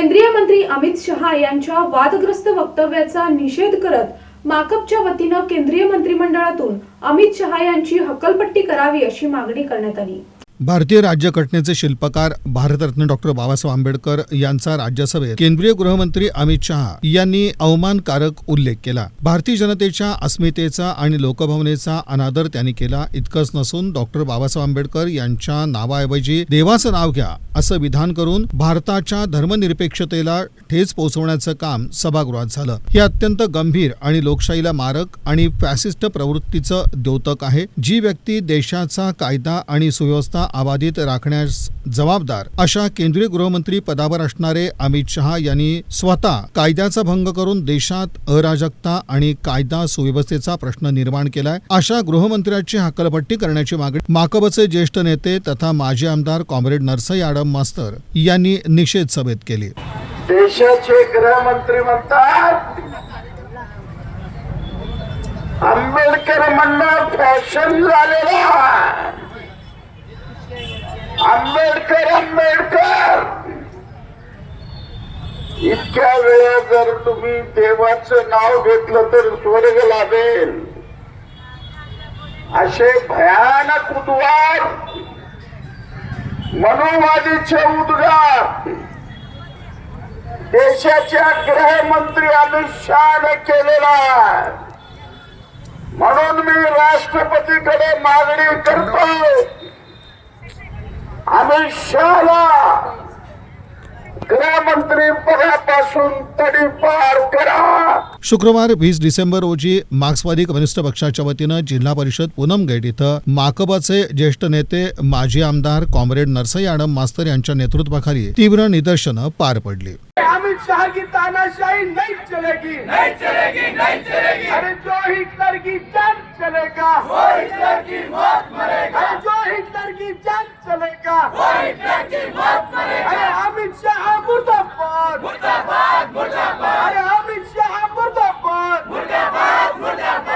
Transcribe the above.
केंद्रीय मंत्री अमित शहा यांच्या वादग्रस्त वक्तव्याचा निषेध करत माकपच्या वतीनं केंद्रीय मंत्रिमंडळातून अमित शहा यांची हकलपट्टी करावी अशी मागणी करण्यात आली. भारतीय राज्यघटनेचे शिल्पकार भारतरत्न डॉक्टर बाबासाहेब आंबेडकर यांचा राज्यसभेत केंद्रीय गृहमंत्री अमित शहा यांनी अवमानकारक उल्लेख केला. भारतीय जनतेच्या अस्मितेचा आणि लोकभावनेचा अनादर त्यांनी केला. इतकंच नसून डॉक्टर बाबासाहेब आंबेडकर यांच्या नावाऐवजी देवाचं नाव घ्या असं विधान करून भारताच्या धर्मनिरपेक्षतेला ठेच पोहोचवण्याचं काम सभागृहात झालं. हे अत्यंत गंभीर आणि लोकशाहीला मारक आणि फॅसिस्ट प्रवृत्तीचं द्योतक आहे जी व्यक्ती देशाचा कायदा आणि सुव्यवस्था अबाधित राखण्यास जबाबदार. अशा केंद्रीय गृहमंत्री पदावर असणारे अमित शहा यांनी स्वतः कायद्याचा भंग करून देशात अराजकता आणि कायदा सुव्यवस्थेचा प्रश्न निर्माण केलाय. अशा गृहमंत्र्याची हकलपट्टी करण्याची मागणी माकबचे ज्येष्ठ नेते तथा माजी आमदार कॉम्रेड नरसई मॅडम मास्तर यांनी निषेध सभेत केली. देशाचे गृहमंत्री म्हणतात आंबेडकर म्हणणं फॅशन झालेलं आंबेडकर आंबेडकर. इतक्या वेळा जर तुम्ही देवाचं नाव घेतलं तर स्वर्ग लाभेल असे भयानक उद्वार मनोवादीचे उद्गार. देशाच्या गृहमंत्री अमित शहाने केलेला म्हणून मी राष्ट्रपतीकडे मागणी करतो. अमित शहाला गृहमंत्री पदापासून शुक्रवार वीस डिसेंबर रोजी मार्क्सवादी कम्युनिस्ट पक्षाच्या वतीनं जिल्हा परिषद पुनमगेट इथं माकपाचे ज्येष्ठ नेते माजी आमदार कॉम्रेड नरसई आडम मास्तर यांच्या नेतृत्वाखाली तीव्र निदर्शनं पार पडली. अमित शाह की तानाशाही नहीं चलेगी. नहीं चलेगी नहीं चलेगी. अरे जो हिटलर की जान चलेगा. वो हिटलर की मौत मरेगा. अरे जो हिटलर की जान चलेगा. वो हिटलर